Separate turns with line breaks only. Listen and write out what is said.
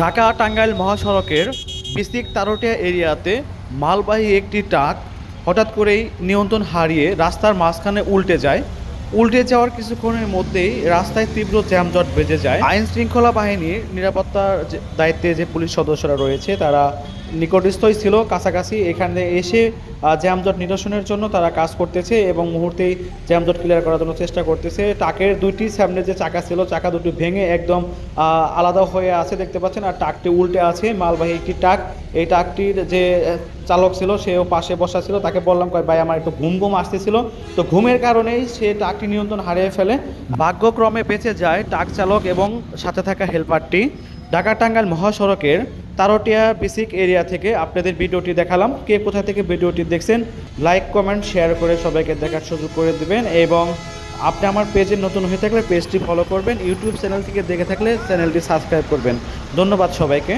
ঢাকা টাঙ্গাইল মহাসড়কের বিসিক তারটিয়া এরিয়াতে মালবাহী একটি ট্রাক হঠাৎ করেই নিয়ন্ত্রণ হারিয়ে রাস্তার মাঝখানে উল্টে যায়। উল্টে যাওয়ার কিছুক্ষণের মধ্যেই রাস্তায় তীব্র জ্যামজট বেজে যায়। আইন শৃঙ্খলা বাহিনীর নিরাপত্তার দায়িত্বে যে পুলিশ সদস্যরা রয়েছে, তারা নিকটস্থই ছিল, কাছাকাছি। এখানে এসে জ্যামজট নিরসনের জন্য তারা কাজ করতেছে এবং মুহূর্তেই জ্যামজট ক্লিয়ার করার জন্য চেষ্টা করতেছে। ট্রাকের দুইটি সামনে যে চাকা ছিল, চাকা দুটি ভেঙে একদম আলাদা হয়ে আছে দেখতে পাচ্ছেন। আর ট্রাকটি উল্টে আছে, মালবাহী একটি ট্রাক এই ট্রাকটির যে চালক ছিল, সেও পাশে বসা ছিল। তাকে বললাম, কয়, ভাই, আমার একটু ঘুম ঘুম আসতেছিল। তো ঘুমের কারণেই সে ট্রাকটি নিয়ন্ত্রণ হারিয়ে ফেলে। ভাগ্যক্রমে বেঁচে যায় ট্রাক চালক এবং সাথে থাকা হেলপারটি ঢাকা টাঙ্গাইল মহাসড়কের তারটিয়া বেসিক এরিয়া থেকে আপনাদের ভিডিওটি দেখালাম। কে কোথা থেকে ভিডিওটি দেখছেন, লাইক, কমেন্ট, শেয়ার করে সবাইকে দেখার সুযোগ করে দেবেন এবং আপনি আমার পেজে নতুন হয়ে থাকলে পেজটি ফলো করবেন, ইউটিউব চ্যানেল থেকে দেখে থাকলে চ্যানেলটি সাবস্ক্রাইব করবেন। ধন্যবাদ সবাইকে।